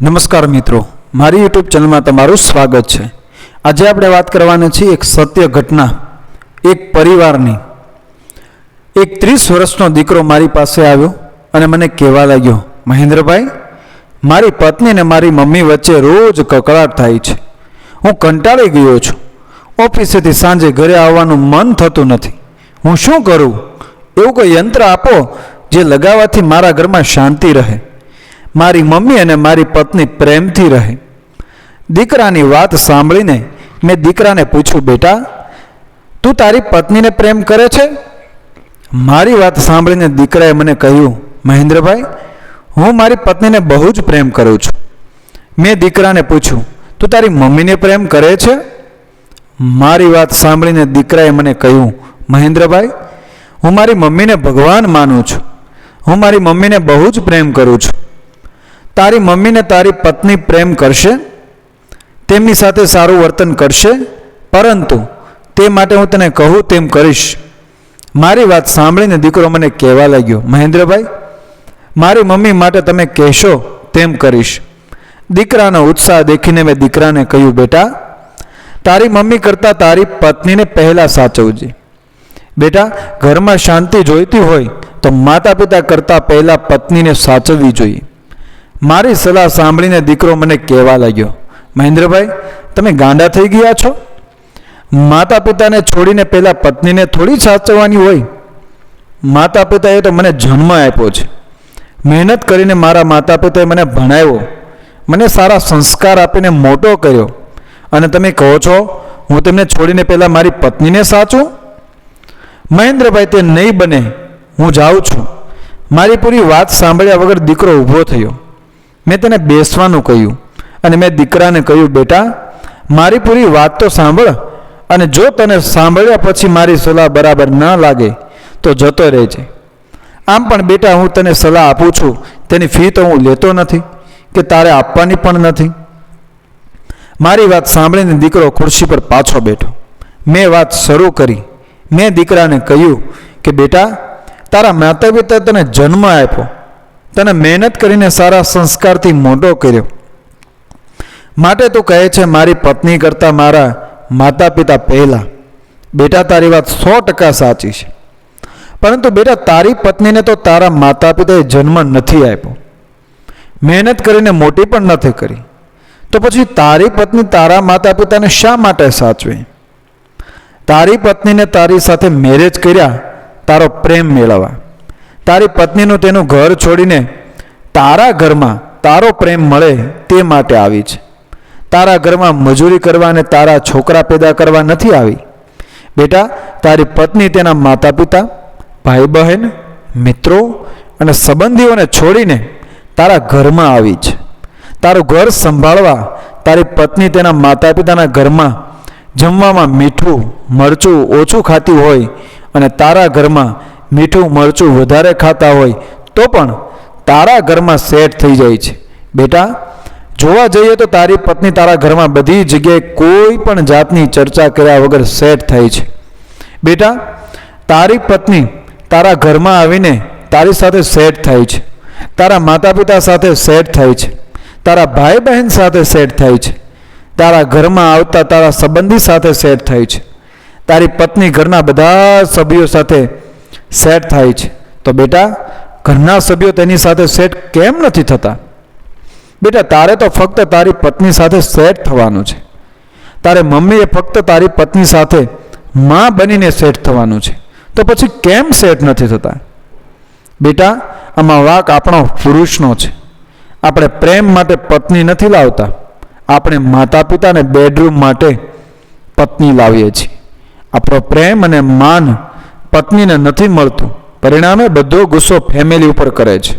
નમસ્કાર મિત્રો, મારી યુટ્યુબ ચેનલમાં તમારું સ્વાગત છે. આજે આપણે વાત કરવાના છીએ એક સત્ય ઘટના, એક પરિવારની. એક ત્રીસ વર્ષનો દીકરો મારી પાસે આવ્યો અને મને કહેવા લાગ્યો, મહેન્દ્રભાઈ, મારી પત્ની અને મારી મમ્મી વચ્ચે રોજ કકળાટ થાય છે. હું કંટાળી ગયો છું. ઓફિસેથી સાંજે ઘરે આવવાનું મન થતું નથી. હું શું કરું? એવું કોઈ યંત્ર આપો જે લગાવવાથી મારા ઘરમાં શાંતિ રહે. મારી મમ્મી અને મારી પત્ની પ્રેમથી રહે. દીકરાની વાત સાંભળીને મેં દીકરાને પૂછ્યું, બેટા, તું તારી પત્નીને પ્રેમ કરે છે? મારી વાત સાંભળીને દીકરાએ મને કહ્યું, મહેન્દ્રભાઈ, હું મારી પત્નીને બહુ જ પ્રેમ કરું છું. મેં દીકરાને પૂછ્યું, તું તારી મમ્મીને પ્રેમ કરે છે? મારી વાત સાંભળીને દીકરાએ મને કહ્યું, મહેન્દ્રભાઈ, હું મારી મમ્મીને ભગવાન માનું છું. હું મારી મમ્મીને બહુ જ પ્રેમ કરું છું. તારી મમ્મીને તારી પત્ની પ્રેમ કરશે, તેમની સાથે સારું વર્તન કરશે, પરંતુ તે માટે હું તને કહું તેમ કરીશ. મારી વાત સાંભળીને દીકરો મને કહેવા લાગ્યો, મહેન્દ્રભાઈ, મારી મમ્મી માટે તમે કહેશો તેમ કરીશ. દીકરાનો ઉત્સાહ દેખીને મેં દીકરાને કહ્યું, બેટા, તારી મમ્મી કરતાં તારી પત્નીને પહેલાં સાચવજે. બેટા, ઘરમાં શાંતિ જોઈતી હોય તો માતા પિતા કરતાં પહેલાં પત્નીને સાચવવી જોઈએ. મારી સલાહ સાંભળીને દીકરો મને કહેવા લાગ્યો, મહેન્દ્રભાઈ, તમે ગાંડા થઈ ગયા છો? માતા પિતાને છોડીને પહેલાં પત્નીને થોડી સાચવવાની હોય? માતા પિતાએ તો મને જન્મ આપ્યો છે. મહેનત કરીને મારા માતા પિતાએ મને ભણાવ્યો. મને સારા સંસ્કાર આપીને મોટો કર્યો. અને તમે કહો છો, હું તેમને છોડીને પહેલાં મારી પત્નીને સાચું મહેન્દ્રભાઈ, તે નહીં બને. હું જાઉં છું. મારી પૂરી વાત સાંભળ્યા વગર દીકરો ઊભો થયો. મેં તેને બેસવાનું કહ્યું અને મેં દીકરાને કહ્યું, બેટા, મારી પૂરી વાત તો સાંભળ અને જો તને સાંભળ્યા પછી મારી સલાહ બરાબર ન લાગે, તો જતો રહેજે. આમ પણ, બેટા, હું તને સલાહ આપું છું. તેની ફી તો હું લેતો નથી કે તારે આપવાની પણ નથી. મારી વાત સાંભળીને દીકરો ખુરશી પર પાછો બેઠો. મેં વાત શરૂ કરી. મેં દીકરાને કહ્યું કે, બેટા, તારા માતા પિતા તને જન્મ આપ્યો. તને મહેનત કરીને સારા સંસ્કારથી મોટો કર્યો. માટે તું કહે છે, મારી પત્ની કરતાં મારા માતા પિતા પહેલાં. બેટા, તારી વાત સો ટકા સાચી છે. પરંતુ બેટા, તારી પત્નીને તો તારા માતા પિતાએ જન્મ નથી આપ્યો. મહેનત કરીને મોટી પણ નથી કરી. તો પછી તારી પત્ની તારા માતા પિતાને શા માટે સાચવે? તારી પત્નીને તારી સાથે મેરેજ કર્યા, તારો પ્રેમ મેળવવા. તારી પત્નીનું તેનું ઘર છોડીને તારા ઘરમાં તારો પ્રેમ મળે તે માટે આવી છે. તારા ઘરમાં મજૂરી કરવા અને તારા છોકરા પેદા કરવા નથી આવી. બેટા, તારી પત્ની તેના માતા પિતા ભાઈ બહેન મિત્રો અને સંબંધીઓને છોડીને તારા ઘરમાં આવી છે. તારું ઘર સંભાળવા તારી પત્ની તેના માતા પિતાના ઘરમાં જમવામાં મીઠું, મરચું ઓછું ખાતી હોય અને તારા ઘરમાં મીઠું, મરચું વધારે ખાતા હોય તો પણ તારા ઘરમાં સેટ થઈ જાય છે. બેટા, જોવા જઈએ તો તારી પત્ની તારા ઘરમાં બધી જગ્યાએ કોઈ પણ જાતની ચર્ચા કર્યા વગર સેટ થાય છે. બેટા, તારી પત્ની તારા ઘરમાં આવીને તારી સાથે સેટ થાય છે. તારા માતા પિતા સાથે સેટ થાય છે. તારા ભાઈ બહેન સાથે સેટ થાય છે. તારા ઘરમાં આવતા તારા સંબંધી સાથે સેટ થાય છે. તારી પત્ની ઘરના બધા સભ્યો સાથે સેટ થાય છે. તો બેટા, ઘરના સભ્યો તેની સાથે સેટ કેમ નથી થતા? બેટા, તારે તો ફક્ત તારી પત્ની સાથે સેટ થવાનું છે. તારે મમ્મીએ ફક્ત તારી પત્ની સાથે માં બનીને સેટ થવાનું છે. તો પછી કેમ સેટ નથી થતા? બેટા, આમાં વાક આપણો પુરુષનો છે. આપણે પ્રેમ માટે પત્ની નથી લાવતા. આપણે માતા પિતાને બેડરૂમ માટે પત્ની લાવીએ છીએ. આપણો પ્રેમ અને માન પત્નીને નથી મળતું. પરિણામે બધો ગુસ્સો ફેમિલી ઉપર કરે છે.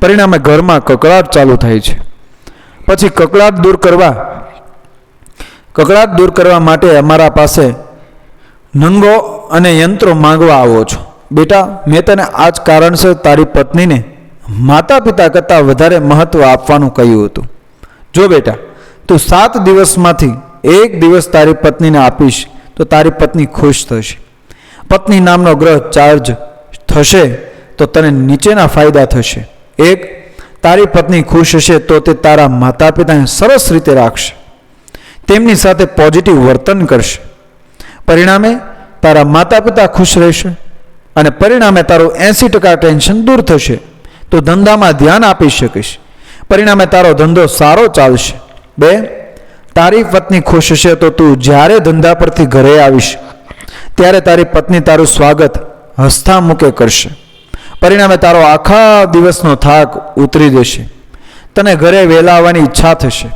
પરિણામે ઘરમાં કકળાટ ચાલુ થાય છે. પછી કકળાટ દૂર કરવા, કકળાટ દૂર કરવા માટે અમારા પાસે નંગો અને યંત્રો માંગવા આવો છો. બેટા, મેં તને આ જ કારણસર તારી પત્નીને માતા પિતા કરતાં વધારે મહત્ત્વ આપવાનું કહ્યું હતું. જો બેટા, તું સાત દિવસમાંથી એક દિવસ તારી પત્નીને આપીશ, તો તારી પત્ની ખુશ થશે. પત્ની નામનો ગ્રહ ચાર્જ થશે તો તને નીચેના ફાયદા થશે. એક, તારી પત્ની ખુશ હશે તો તે તારા માતા પિતાને સરસ રીતે રાખશે. તેમની સાથે પોઝિટિવ વર્તન કરશે. પરિણામે, તારા માતા પિતા ખુશ રહેશે અને પરિણામે તારું એંસી ટકા ટેન્શન દૂર થશે. તો ધંધામાં ધ્યાન આપી શકીશ. પરિણામે તારો ધંધો સારો ચાલશે. બે, તારી પત્ની ખુશ હશે તો તું જ્યારે ધંધા પરથી ઘરે આવીશ ત્યારે તારી પત્ની તારું સ્વાગત હસતા મૂકે કરશે. પરિણામે તારો આખા દિવસનો થાક ઉતરી જશે. તને ઘરે વહેલા આવવાની ઈચ્છા થશે.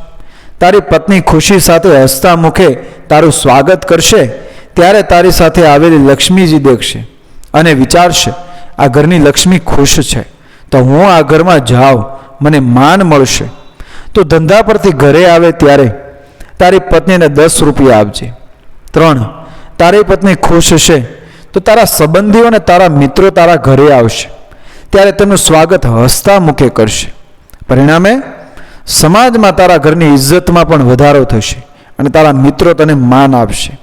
તારી પત્ની ખુશી સાથે હસતા મુખે તારું સ્વાગત કરશે, ત્યારે તારી સાથે આવેલી લક્ષ્મીજી દેખશે અને વિચારશે, આ ઘરની લક્ષ્મી ખુશ છે. તો હું આ ઘરમાં જાઉં, મને માન મળશે. તો ધંધા પરથી ઘરે આવે ત્યારે તારી પત્નીને દસ રૂપિયા આપજે. ત્રણ તારી પત્ની ખુશ હશે તો તારા સંબંધીઓ અને તારા મિત્રો તારા ઘરે આવશે. ત્યારે તેમનું સ્વાગત હસતા મુખે કરશે. પરિણામે, સમાજમાં તારા ઘરની ઇજ્જતમાં પણ વધારો થશે અને તારા મિત્રો તને માન આપશે.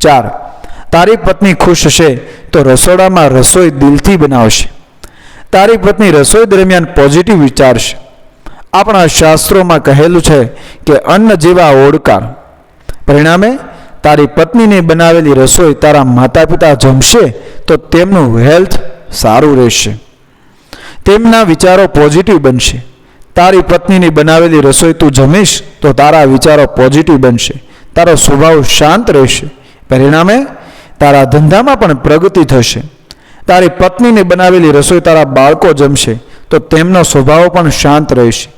ચાર, તારી પત્ની ખુશ હશે તો રસોડામાં રસોઈ દિલથી બનાવશે. તારી પત્ની રસોઈ દરમિયાન પોઝિટિવ વિચારશે. આપણા શાસ્ત્રોમાં કહેલું છે કે અન્ન જેવા ઓડકાર. પરિણામે તારી પત્નીને બનાવેલી રસોઈ તારા માતા પિતા જમશે તો તેમનું હેલ્થ સારું રહેશે. તેમના વિચારો પોઝિટિવ બનશે. તારી પત્નીની બનાવેલી રસોઈ તું જમીશ તો તારા વિચારો પોઝિટિવ બનશે. તારો સ્વભાવ શાંત રહેશે. પરિણામે તારા ધંધામાં પણ પ્રગતિ થશે. તારી પત્નીને બનાવેલી રસોઈ તારા બાળકો જમશે તો તેમનો સ્વભાવ પણ શાંત રહેશે.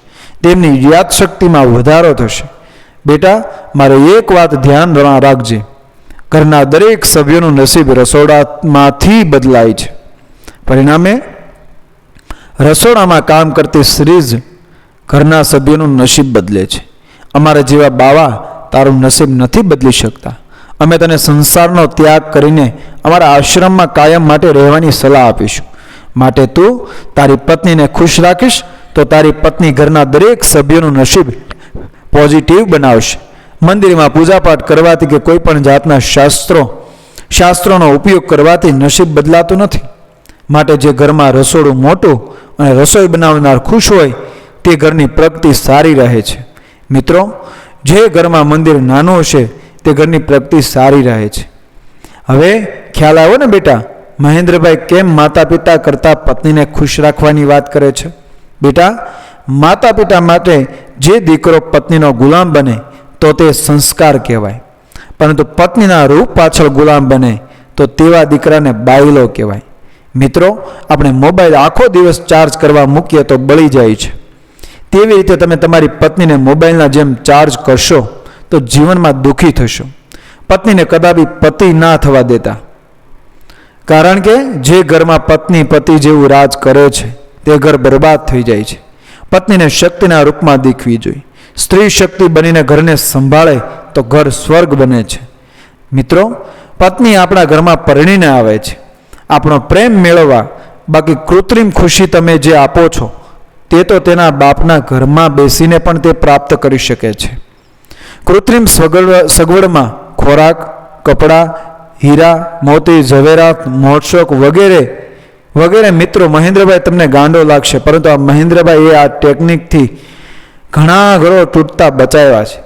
તેમની યાદશક્તિમાં વધારો થશે. બેટા, મારે એક વાત ધ્યાન રાખજે. ઘરના દરેક સભ્યોનું નસીબ રસોડામાંથી બદલાય છે. પરિણામે, રસોડામાં કામ કરતી સ્ત્રી જ ઘરના સભ્યોનું નસીબ બદલે છે. અમારા જેવા બાવા તારું નસીબ નથી બદલી શકતા. અમે તને સંસારનો ત્યાગ કરીને અમારા આશ્રમમાં કાયમ માટે રહેવાની સલાહ આપીશું. માટે તું તારી પત્નીને ખુશ રાખીશ, તો તારી પત્ની ઘરના દરેક સભ્યોનું નસીબ પોઝિટિવ બનાવશે. મંદિરમાં પૂજાપાઠ કરવાથી કે કોઈ પણ જાતના શાસ્ત્રો, શાસ્ત્રોનો ઉપયોગ કરવાથી નસીબ બદલાતું નથી. માટે જે ઘરમાં રસોડું મોટું અને રસોઈ બનાવનાર ખુશ હોય, તે ઘરની પ્રગતિ સારી રહે છે. મિત્રો, જે ઘરમાં મંદિર નાનું હશે, તે ઘરની પ્રગતિ સારી રહે છે. હવે ખ્યાલ આવ્યો ને બેટા, મહેન્દ્રભાઈ કેમ માતા પિતા કરતાં પત્નીને ખુશ રાખવાની વાત કરે છે? બેટા માતા પિતા માટે જે દીકરો પત્નીનો ગુલામ બને, તો તે સંસ્કાર કહેવાય. પરંતુ પત્નીના રૂપ પાછળ ગુલામ બને, તો તેવા દીકરાને બાયલો કહેવાય. મિત્રો, આપણે મોબાઈલ આખો દિવસ ચાર્જ કરવા મૂકીએ તો બળી જાય છે. તેવી રીતે તમે તમારી પત્નીને મોબાઈલના જેમ ચાર્જ કરશો, તો જીવનમાં દુઃખી થશો. પત્નીને કદાપી પતિ ના થવા દેતા. કારણ કે જે ઘરમાં પત્ની પતિ જેવું રાજ કરે છે, તે ઘર બરબાદ થઈ જાય છે. પત્નીને શક્તિના રૂપમાં દેખવી જોઈએ. સ્ત્રી શક્તિ બનીને ઘરને સંભાળે તો ઘર સ્વર્ગ બને છે. મિત્રો, પત્ની આપણા ઘરમાં પરણીને આવે છે. આપણો પ્રેમ મેળવવા, બાકી કૃત્રિમ ખુશી તમે જે આપો છો, તે તો તેના બાપના ઘરમાં બેસીને પણ તે પ્રાપ્ત કરી શકે છે. કૃત્રિમ સગવડ, સગવડમાં ખોરાક, કપડાં, હીરા, મોતી, ઝવેરાત મોટશોક વગેરે વગેરે. મિત્રો, મહેન્દ્રભાઈ તમને ગાંડો લાગશે, પરંતુ આ મહેન્દ્રભાઈ એ આ ટેકનિકથી ઘણા ઘરો તૂટતા બચાવ્યા છે.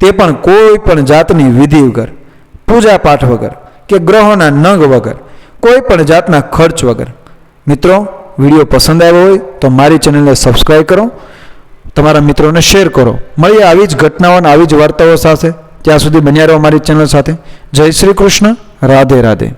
તે પણ કોઈ પણ જાતની વિધિ વગર, પૂજા પાઠ વગર કે ગ્રહોના નંગ વગર, કોઈ પણ જાતના ખર્ચ વગર. મિત્રો, વીડિયો પસંદ આવ્યો હોય તો મારી ચેનલને સબસ્ક્રાઈબ કરો, તમારા મિત્રોને શેર કરો. મળીએ આવી જ ઘટનાઓ આવી જ વાર્તાઓ સાથે. ત્યાં સુધી બન્યા રહો મારી ચેનલ સાથે. જય શ્રી કૃષ્ણ. રાધે રાધે.